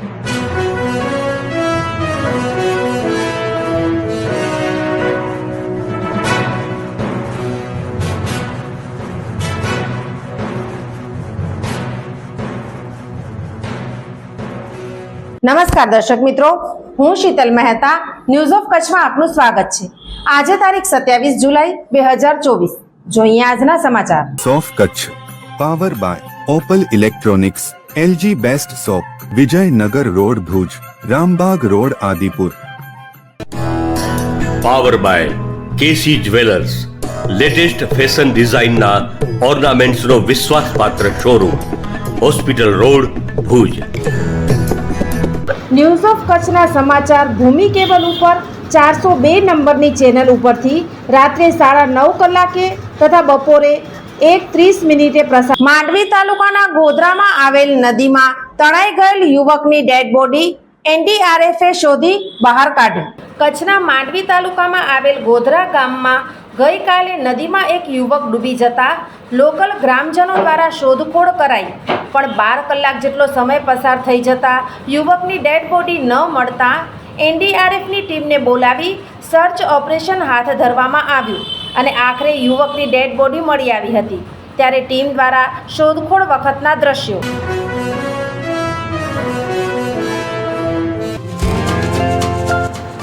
નમસ્કાર દર્શક મિત્રો, હું શીતલ મહેતા ન્યૂઝ ઓફ કચ્છમાં આપનું સ્વાગત છે. આજે તારીખ સત્યાવીસ જુલાઈ બે હજાર ચોવીસ. જોઈએ આજના સમાચાર. સોફ Kutch power by Opal electronics LG best shop Vijaynagar road Bhuj Rambagh road Adipur. Power by KC jewellers latest fashion ડિઝાઇનના ઓર્નામેન્ટ્સનો વિશ્વાસપાત્ર showroom hospital road Bhuj. News of કચ્છના સમાચાર ભૂમિ કેબલ ઉપર ચારસો બે નંબરની ચેનલ ઉપરથી રાત્રે સાડા નવ કલાકે તથા બપોરે એક ત્રીસ મિનિટે પ્રસાર માંડવી તાલુકાના ગોધરામાં આવેલ નદીમાં તણાઈ ગયેલ યુવકની ડેડ બોડી એનડીઆરએફે શોધી બહાર કાઢી. કચ્છના માંડવી તાલુકામાં આવેલ ગોધરા ગામમાં ગઈકાલે નદીમાં એક યુવક ડૂબી જતા લોકલ ગ્રામજનો દ્વારા શોધખોળ કરાઈ, પણ બાર કલાક જેટલો સમય પસાર થઈ જતા યુવકની ડેડ બોડી ન મળતા એનડીઆરએફની ટીમને બોલાવી સર્ચ ઓપરેશન હાથ ધરવામાં આવ્યું અને આખરે યુવકની ડેડ બોડી મળી આવી હતી. ત્યારે ટીમ દ્વારા શોધખોળ વખતના દ્રશ્યો.